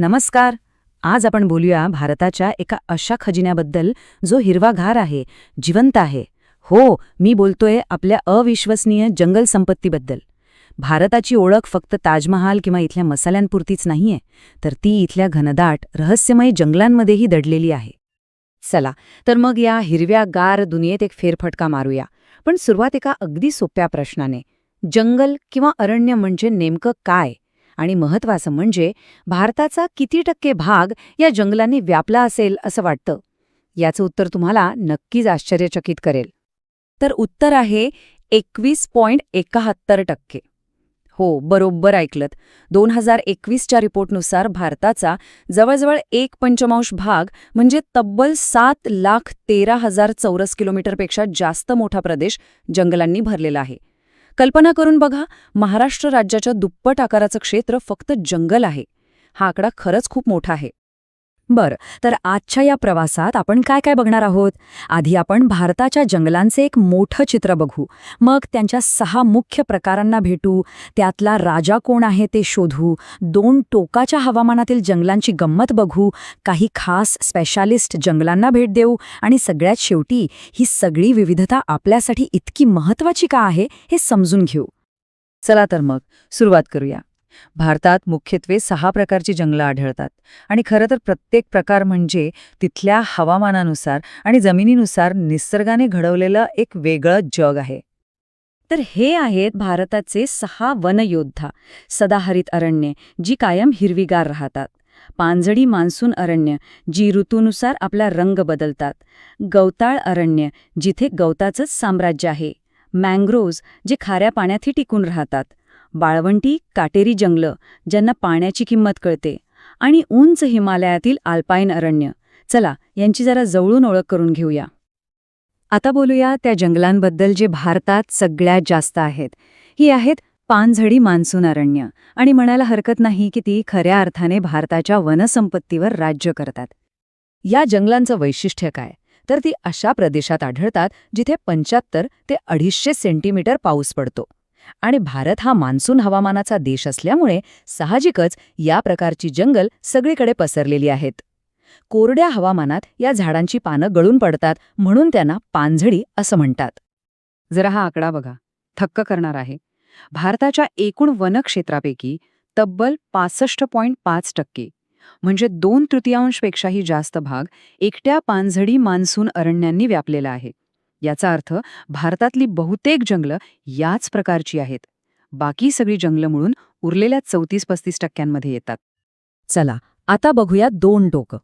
नमस्कार. आज आपण बोलूया भारताच्या एका अशा खजिन्याबद्दल जो हिरवागार आहे जिवंत आहे. हो मी बोलतोय आपल्या अविश्वसनीय जंगल संपत्तीबद्दल. भारताची ओळख फक्त ताजमहाल किंवा इथल्या मसाल्यांपुरतीच नाहीये तर ती इथल्या घनदाट रहस्यमय जंगलांमध्येही दडलेली आहे. चला तर मग या हिरव्या गार दुनियेत एक फेरफटका मारूया. पण सुरुवात एका अगदी सोप्या प्रश्नाने. जंगल किंवा अरण्य म्हणजे नेमकं काय? आणि महत्वाचं म्हणजे भारताचा किती टक्के भाग या जंगलांनी व्यापला असेल असं वाटतं. याचं उत्तर तुम्हाला नक्कीच आश्चर्यचकित करेल. तर उत्तर आहे एकवीस पॉइंट एकाहत्तर टक्के. हो बरोबर ऐकलत. दोन हजार एकवीसच्या रिपोर्टनुसार भारताचा जवळजवळ एक पंचमांश भाग म्हणजे तब्बल सात लाख तेरा हजार चौरस किलोमीटरपेक्षा जास्त मोठा प्रदेश जंगलांनी भरलेला आहे. कल्पना करून बघा महाराष्ट्र राज्याच्या दुप्पट आकाराचं क्षेत्र फक्त जंगल आहे. हा आकडा खरंच खूप मोठा आहे. बरं तर आजच्या या प्रवासात आपण काय काय बघणार आहोत? आधी आपण भारताच्या जंगलांचे एक मोठं चित्र बघू. मग त्यांच्या सहा मुख्य प्रकारांना भेटू. त्यातला राजा कोण आहे ते शोधू. दोन टोकाच्या हवामानातील जंगलांची गंमत बघू. काही खास स्पेशालिस्ट जंगलांना भेट देऊ. आणि सगळ्यात शेवटी ही सगळी विविधता आपल्यासाठी इतकी महत्वाची का आहे हे समजून घेऊ. चला तर मग सुरुवात करूया. भारतात मुख्यत्वे सहा प्रकारची जंगलं आढळतात. आणि खरं तर प्रत्येक प्रकार म्हणजे तिथल्या हवामानानुसार आणि जमिनीनुसार निसर्गाने घडवलेलं एक वेगळं जग आहे. तर हे आहेत भारताचे सहा वनयोद्धा सदाहरित अरण्ये जी कायम हिरवीगार राहतात. पानझडी मान्सून अरण्य जी ऋतूनुसार आपला रंग बदलतात. गवताळ अरण्य जिथे गवताचंच साम्राज्य आहे. मँग्रोव्ज जे खाऱ्या पाण्यातही टिकून राहतात. बाळवंटी काटेरी जंगलं ज्यांना पाण्याची किंमत कळते आणि उंच हिमालयातील आल्पाईन अरण्य. चला यांची जरा जवळून ओळख करून घेऊया. आता बोलूया त्या जंगलांबद्दल जे भारतात सगळ्यात जास्त आहेत. ही आहेत पानझडी मान्सून अरण्य आणि म्हणायला हरकत नाही की ती खऱ्या अर्थाने भारताच्या वनसंपत्तीवर राज्य करतात. या जंगलांचं वैशिष्ट्य काय? तर ती अशा प्रदेशात आढळतात जिथे पंच्याहत्तर ते अडीचशे सेंटीमीटर पाऊस पडतो. आणि भारत हा मान्सून हवामानाचा देश असल्यामुळे साहजिकच या प्रकारची जंगल सगळीकडे पसरलेली आहेत. कोरड्या हवामानात या झाडांची पानं गळून पडतात म्हणून त्यांना पानझडी असं म्हणतात. जरा हा आकडा बघा. थक्क करणार आहे. भारताच्या एकूण वनक्षेत्रापैकी तब्बल पासष्ट पॉईंट पाच टक्के म्हणजे दोन तृतीयांशपेक्षाही जास्त भाग एकट्या पानझडी मान्सून अरण्यांनी व्यापलेला आहे. याचा अर्थ भारतातली बहुतेक जंगलं याच प्रकारची आहेत. बाकी सगळी जंगलं मिळून उरलेल्या चौतीस पस्तीस टक्क्यांमध्ये येतात. चला आता बघूया दोन टोकं.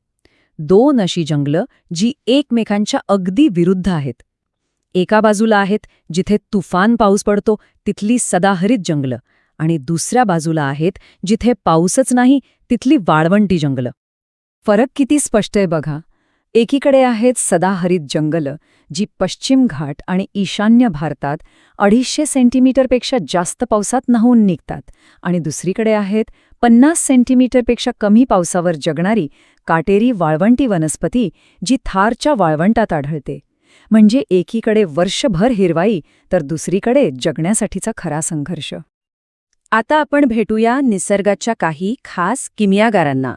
दोन अशी जंगलं जी एकमेकांच्या अगदी विरुद्ध आहेत. एका बाजूला आहेत जिथे तुफान पाऊस पडतो तिथली सदाहरित जंगलं. आणि दुसऱ्या बाजूला आहेत जिथे पाऊसच नाही तिथली वाळवंटी जंगलं. फरक किती स्पष्ट आहे बघा. एकीकडे आहेत सदाहरित जंगलं जी पश्चिम घाट आणि ईशान्य भारतात अडीचशे सेंटीमीटरपेक्षा जास्त पावसात न्हावून निघतात आणि दुसरीकडे आहेत पन्नास सेंटीमीटरपेक्षा कमी पावसावर जगणारी काटेरी वाळवंटी वनस्पती जी थारच्या वाळवंटात आढळते. म्हणजे एकीकडे वर्षभर हिरवाई तर दुसरीकडे जगण्यासाठीचा खरा संघर्ष. आता आपण भेटूया निसर्गाच्या काही खास किमियागारांना.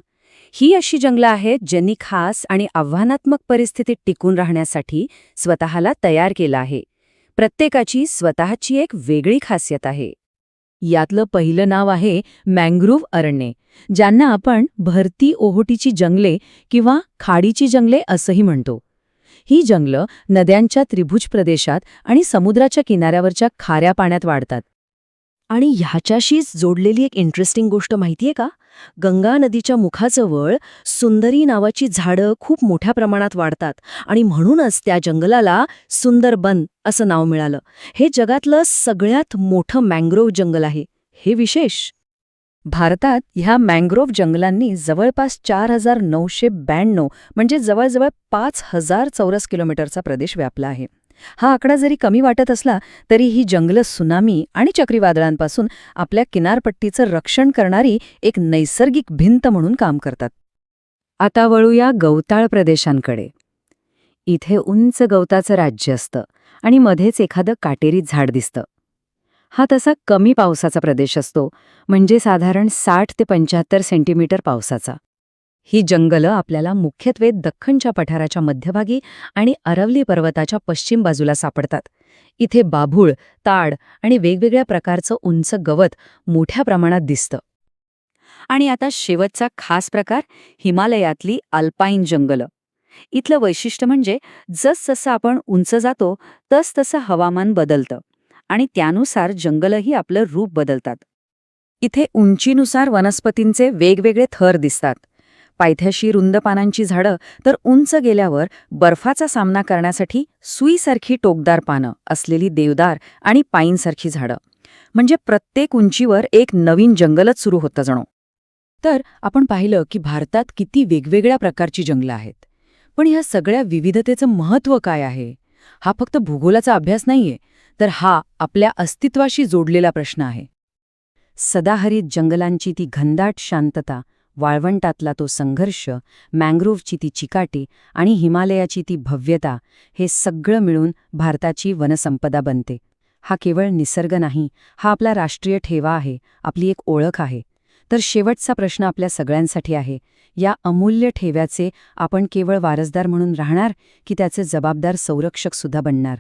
ही अशी जंगलं आहेत ज्यांनी खास आणि आव्हानात्मक परिस्थितीत टिकून राहण्यासाठी स्वतःला तयार केलं आहे. प्रत्येकाची स्वतःची एक वेगळी खासियत आहे. यातलं पहिलं नाव आहे मँग्रोव्ह अरण्ये ज्यांना आपण भरती ओहोटीची जंगले किंवा खाडीची जंगले असंही म्हणतो. ही जंगलं नद्यांच्या त्रिभुज प्रदेशात आणि समुद्राच्या किनाऱ्यावरच्या खाऱ्या पाण्यात वाढतात. आणि ह्याच्याशीच जोडलेली एक इंटरेस्टिंग गोष्ट माहितीये का? गंगा नदीच्या मुखाजवळ सुंदरी नावाची झाडं खूप मोठ्या प्रमाणात वाढतात आणि म्हणूनच त्या जंगलाला सुंदरबन असं नाव मिळालं. हे जगातलं सगळ्यात मोठं मँग्रोव्ह जंगल आहे. हे विशेष? भारतात ह्या मँग्रोव्ह जंगलांनी जवळपास चार हजार नऊशे ब्याण्णव म्हणजे जवळजवळ पाच हजार चौरस किलोमीटरचा प्रदेश व्यापला आहे. हा आकडा जरी कमी वाटत असला तरी ही जंगलं सुनामी आणि चक्रीवादळांपासून आपल्या किनारपट्टीचं रक्षण करणारी एक नैसर्गिक भिंत म्हणून काम करतात. आता वळूया गवताळ प्रदेशांकडे. इथे उंच गवताचं राज्य असतं आणि मध्येच एखादं काटेरी झाड दिसतं. हा तसा कमी पावसाचा प्रदेश असतो म्हणजे साधारण साठ ते पंच्याहत्तर सेंटीमीटर पावसाचा. ही जंगलं आपल्याला मुख्यत्वे दख्खनच्या पठाराच्या मध्यभागी आणि अरवली पर्वताच्या पश्चिम बाजूला सापडतात. इथे बाभूळ ताड आणि वेगवेगळ्या प्रकारचं उंच गवत मोठ्या प्रमाणात दिसतं. आणि आता शेवटचा खास प्रकार हिमालयातली अल्पाईन जंगलं. इथलं वैशिष्ट्य म्हणजे जसजसं आपण उंच जातो तसतसं हवामान बदलतं. आणि त्यानुसार जंगलही आपलं रूप बदलतात. इथे उंचीनुसार वनस्पतींचे वेगवेगळे थर दिसतात. पायथ्याशी रुंद पानांची झाडं तर उंच गेल्यावर बर्फाचा सामना करण्यासाठी सुईसारखी टोकदार पानं असलेली देवदार आणि पाईनसारखी झाडं. म्हणजे प्रत्येक उंचीवर एक नवीन जंगलच सुरू होतं जणू. तर आपण पाहिलं की भारतात किती वेगवेगळ्या प्रकारची जंगलं आहेत. पण ह्या सगळ्या विविधतेचं महत्त्व काय आहे? हा फक्त भूगोलाचा अभ्यास नाहीये तर हा आपल्या अस्तित्वाशी जोडलेला प्रश्न आहे. सदाहरित जंगलांची ती घनदाट शांतता वाळवंटातला तो संघर्ष मँग्रोव्हची ती चिकाटी आणि हिमालयाची ती भव्यता हे सगळं मिळून भारताची वनसंपदा बनते. हा केवळ निसर्ग नाही हा आपला राष्ट्रीय ठेवा आहे आपली एक ओळख आहे. तर शेवटचा प्रश्न आपल्या सगळ्यांसाठी आहे या अमूल्य ठेव्याचे आपण केवळ वारसदार म्हणून राहणार की त्याचे जबाबदार संरक्षक सुद्धा बनणार?